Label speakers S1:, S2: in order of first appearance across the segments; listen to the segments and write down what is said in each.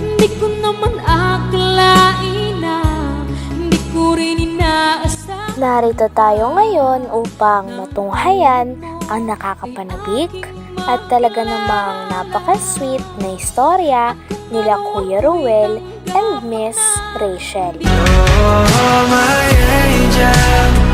S1: Hindi ko naman akalain na Hindi ko rin inaasahan
S2: Narito tayo ngayon upang matunghayan ang nakakapanabik at talaga namang napaka-sweet na istorya nila Kuya Ruel and Miss Rachel.
S3: Oh, my angel,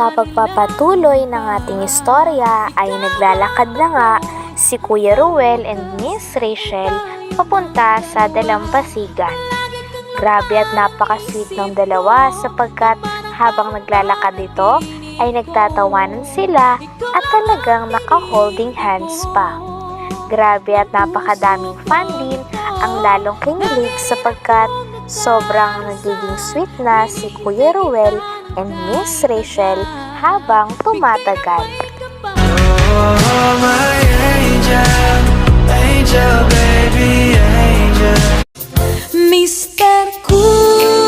S2: Sa pagpapatuloy ng ating istorya ay naglalakad na nga si Kuya Ruel and Miss Rachel papunta sa Dalampasigan. Grabe at napaka-sweet ng dalawa sapagkat habang naglalakad ito ay nagtatawanan sila at talagang naka-holding hands pa. Grabe at napakadaming fan din ang lalong kinilig sapagkat sobrang nagiging sweet na si Kuya Ruel and Miss Rachel habang tumatagal.
S3: Oh, my angel, angel, baby, angel.
S1: Mr. Cupido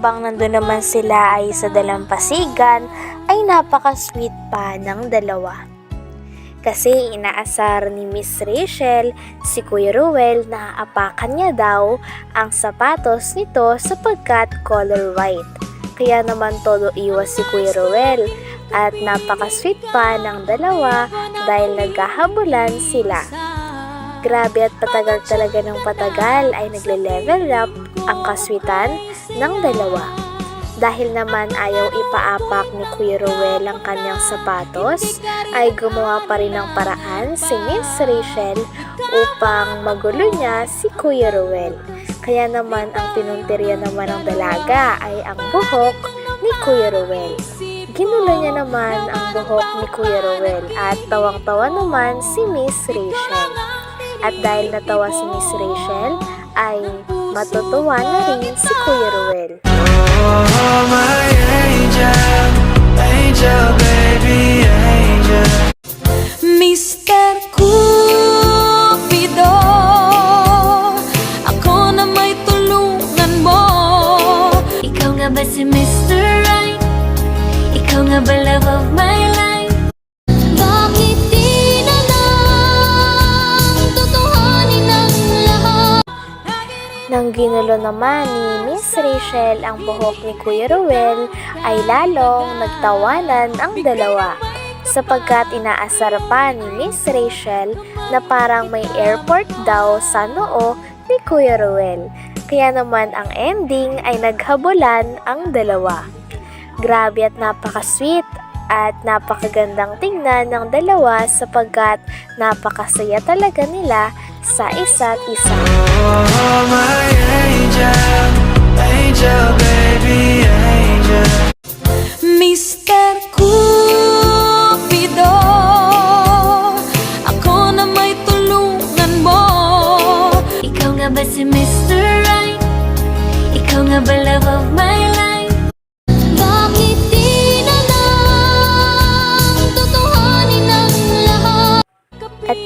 S2: Habang nandun naman sila ay sa dalampasigan, ay napaka-sweet pa ng dalawa. Kasi inaasar ni Miss Rachel si Kuya Ruel na apakan niya daw ang sapatos nito sapagkat color white. Kaya naman todo iwas si Kuya Ruel at napaka-sweet pa ng dalawa dahil naghahabulan sila. Grabe at patagal talaga ng patagal ay nagle-level up ang kaswitan ng dalawa. Dahil naman ayaw ipaapak ni Kuya Ruel ang kanyang sapatos, ay gumawa pa rin ng paraan si Miss Rachel upang magulo niya si Kuya Ruel. Kaya naman ang pinuntirya naman ng dalaga ay ang buhok ni Kuya Ruel. Ginulo niya naman ang buhok ni Kuya Ruel at tawang-tawa naman si Miss Rachel. At dahil natawa si Miss Rachel, ay matutuwa na rin si Kuya Ruel.
S3: Oh, my angel, angel, baby, angel.
S1: Mr. Cupido Ako na may tulungan mo Ikaw nga ba si
S2: ginulo naman ni Miss Rachel ang buhok ni Kuya Ruel, ay lalong nagtawanan ang dalawa sapagkat inaasar pa ni Miss Rachel na parang may airport daw sa noo ni Kuya Ruel. Kaya naman ang ending ay naghabulan ang dalawa. Grabe at napaka-sweet at napakagandang tingnan ng dalawa sapagkat napakasaya talaga nila sa isa't isa.
S3: Oh, my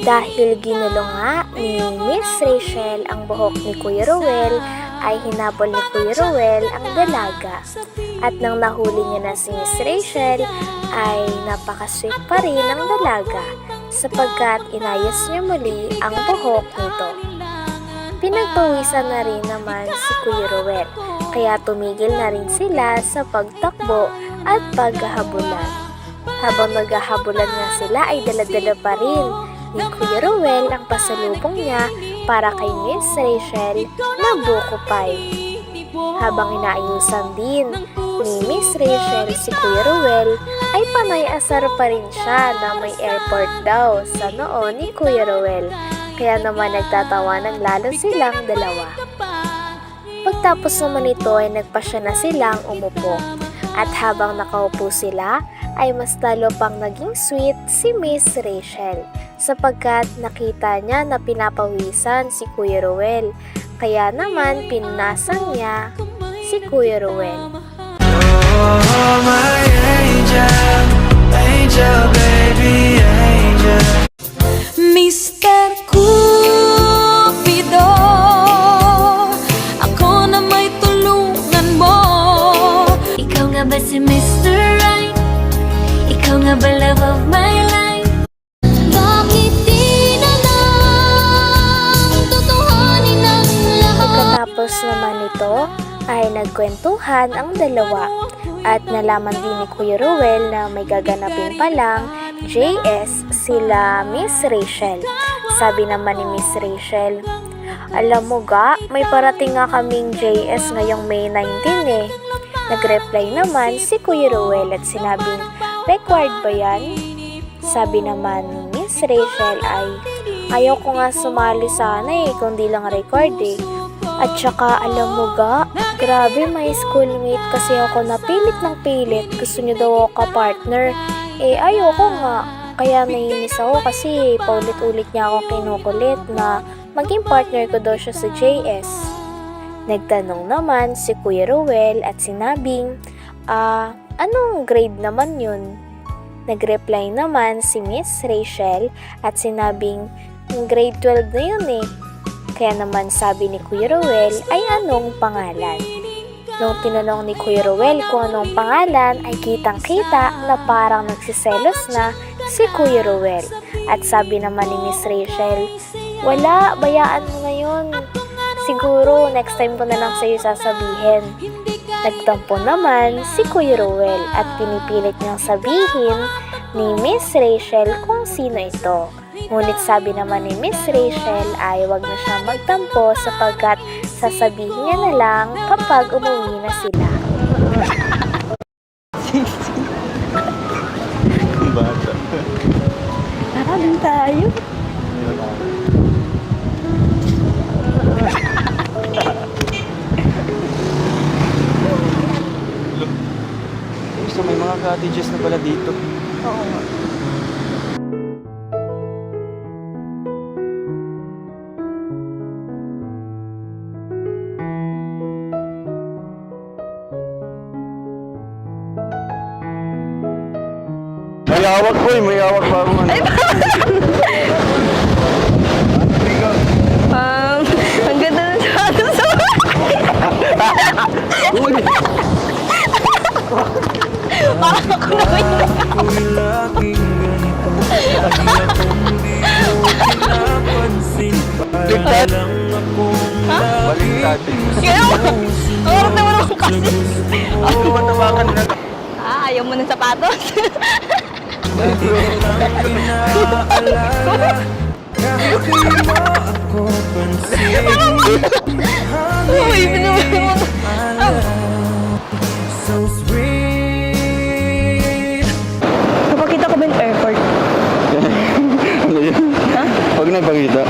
S2: dahil ginulo nga ni Miss Rachel ang buhok ni Kuya Ruel, ay hinabol ni Kuya Ruel ang dalaga. At nang nahuli niya na si Miss Rachel, ay napakasweet pa rin ng dalaga sapagkat inayos niya muli ang buhok nito. Pinagpawisan na rin naman si Kuya Ruel, kaya tumigil na rin sila sa pagtakbo at paghahabulan. Habang naghahabulan nga sila ay daladala pa rin ni Kuya Ruel ang pasalubong niya para kay Miss Rachel na buko. Habang inaayusan din ni Miss Rachel si Kuya Ruel, ay panay asar pa rin siya na may airport daw sa noo ni Kuya Ruel. Kaya naman nagtatawanan lalo silang dalawa. Pagkatapos naman ito ay nagpasya na silang umupo. At habang nakaupo sila, ay mas lalo pang naging sweet si Miss Rachel sapagkat nakita niya na pinapawisan si Kuya Ruel. Kaya naman pinasan niya si Kuya Ruel.
S4: Oh, my angel, angel, baby, angel.
S1: Ako na may tulungan mo Ikaw nga ba si Mr. Right? Ikaw nga ba love of my life?
S2: Pagkatapos naman nito ay nagkwentuhan ang dalawa at nalaman din ni Kuya Ruel na may gaganapin palang JS sila Miss Rachel. Sabi naman ni Miss Rachel, Alam mo ga, may parating nga kaming JS ngayong May 19 eh. Nag-reply naman si Kuya Ruel at sinabing, required ba yan? Sabi naman ni Miss Rachel ay, ayaw ko nga sumali sana eh, kundi lang record eh. At saka alam mo ga, grabe may schoolmate kasi ako napilit ng pilit. Gusto niya daw ako ka-partner. Eh ayoko nga. Kaya nainis ako kasi paulit-ulit niya ako kinukulit na maging partner ko daw siya sa JS. Nagtanong naman si Kuya Ruel at sinabing, ah, anong grade naman yun? Nagreply naman si Miss Rachel at sinabing, grade 12 na yun eh. Kaya naman sabi ni Kuya Ruel ay anong pangalan. Nung tinanong ni Kuya Ruel kung anong pangalan ay kitang kita na parang nagsiselos na si Kuya Ruel. At sabi naman ni Miss Rachel, wala, bayaan mo na yun. Siguro next time ko na lang sa'yo sasabihin. Nagtampo naman si Kuya Ruel at pinipilit niyang sabihin ni Miss Rachel kung sino ito. Ngunit sabi naman ni Miss Rachel ay wag na siya magtampo sapagkat sasabihin niya na lang kapag umuwi na sila.
S5: Bata.
S3: Tara, dun tayo.
S5: So may mga cottages na pala dito.
S3: Oo
S5: awak ko may awak pa akong ano.
S3: Um, ang ganda ng sapatos mo.
S4: Ako'y laging ganito Lagi akong di mo pinapansin Para lang akong
S5: Baliktad.
S3: Kaya mo, ang naman ako kasi.
S5: Ako matabakan na.
S3: Ah, ayaw mo ng sapatos? Uy, pinuwi mo.
S4: So sweet
S3: Kapakita ko ba yung airport?
S5: Ano yun? Huwag na ipakita.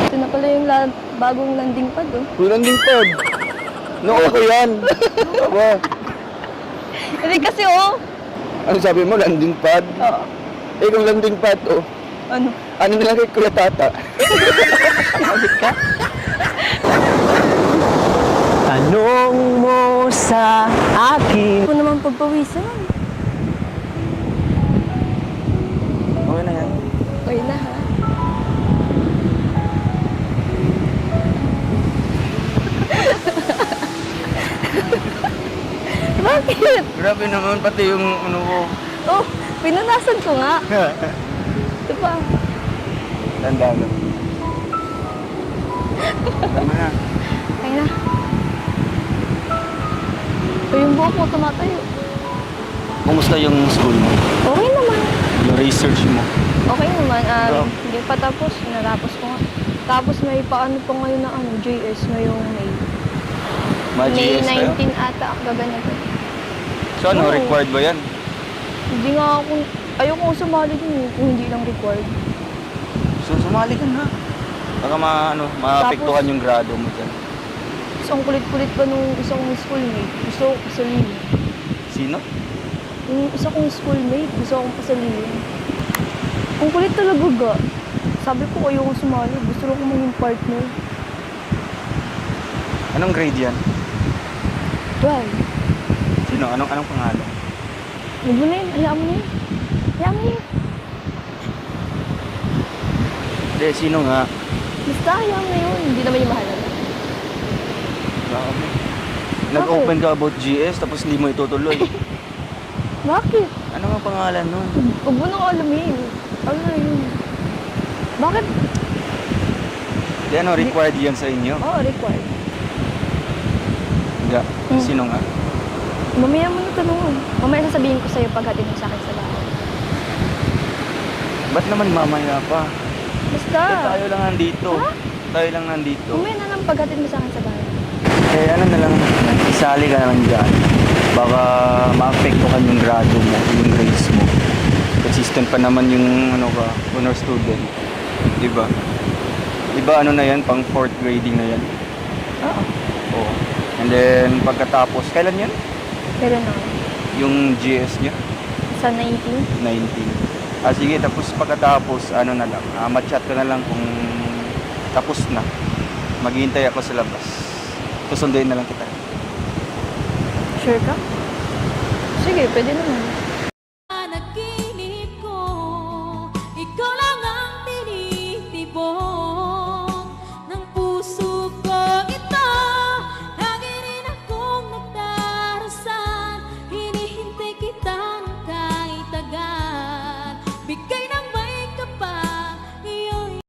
S3: Ito na pala yung la- bagong landing pad, oh.
S5: Kulang din pad. Noko ko yan. Aba,
S3: Hindi kasi, oh.
S5: Ano sabi mo, landing pad?
S3: Oo.
S5: Eh kung landing pad, oh.
S3: Ano?
S5: Ano na lang kay Kuya Tata?
S6: Tanong mo sa akin
S3: Ako naman pagpawisan. Bakit?
S5: Grabe naman pati yung ano ko.
S3: Oh, pinunasan ko nga. Ito pa.
S5: Tanda na. Tama na.
S3: Ay na. O yung buhok mo tumatayo.
S5: Kumusta yung school mo?
S3: Okay naman.
S5: Yung research mo?
S3: Okay naman. Um,
S5: Oh.
S3: Hindi pa tapos. Natapos ko nga. Tapos may paano pa ngayon na ano, JS ngayong May.
S5: Mga
S3: May
S5: GS kayo?
S3: 19 ata ang gaganapin.
S5: So ano,
S3: Oo.
S5: required ba yan?
S3: Hindi nga ako, ayoko ko sumali din eh, kung hindi lang required.
S5: So sumali ka na. Baka ma, ano, maapektuhan yung grado mo dyan.
S3: ang kulit-kulit pa nung isa kong schoolmate. Gusto ko pasalin.
S5: Sino?
S3: Yung isa kong schoolmate, gusto akong pasalin. Ang kulit talaga ga. Sabi ko ayoko sumali. Gusto ko maging partner.
S5: Anong grade yan?
S3: 12.
S5: Sino? Anong, anong pangalan?
S3: Huwag mo na yun. Hayaan mo na yun. Hayaan mo na yun.
S5: Hindi, sino nga?
S3: Basta hayaan mo na yun. Hindi naman yung mahalaga.
S5: Grabe. Nag-open ka about GS tapos hindi mo itutuloy.
S3: Bakit?
S5: ano nga pangalan nun?
S3: Huwag mo nang alamin. Ano na yun? Bakit?
S5: Di ano, required yan sa inyo?
S3: Oo, required.
S5: Hindi.
S3: Hmm.
S5: Sino nga?
S3: Mamaya mo na tanungan. Mamaya sasabihin ko sa'yo pag hatid mo sa akin sa bahay.
S5: Ba't naman mamaya pa?
S3: Basta.
S5: Eh, tayo lang nandito.
S3: Ha?
S5: Tayo lang nandito.
S3: Mamaya na lang pag hatid mo sa akin sa bahay.
S5: Eh, ano na lang, isali ka na lang dyan. Baka maapektuhan yung grado mo, yung grades mo. Consistent pa naman yung, ano ka, honor student. Diba? Diba ano na yan, pang fourth grading na yan?
S3: Oo.
S5: Oo. And then, pagkatapos, kailan yan?
S3: Pero na.
S5: Yung GS niya?
S3: Sa 19.
S5: 19. Ah, sige, tapos pagkatapos, ano na lang, ah, matchat ko na lang kung tapos na. Maghihintay ako sa labas. Susunduin na lang kita.
S3: Sure ka? Sige, pwede naman.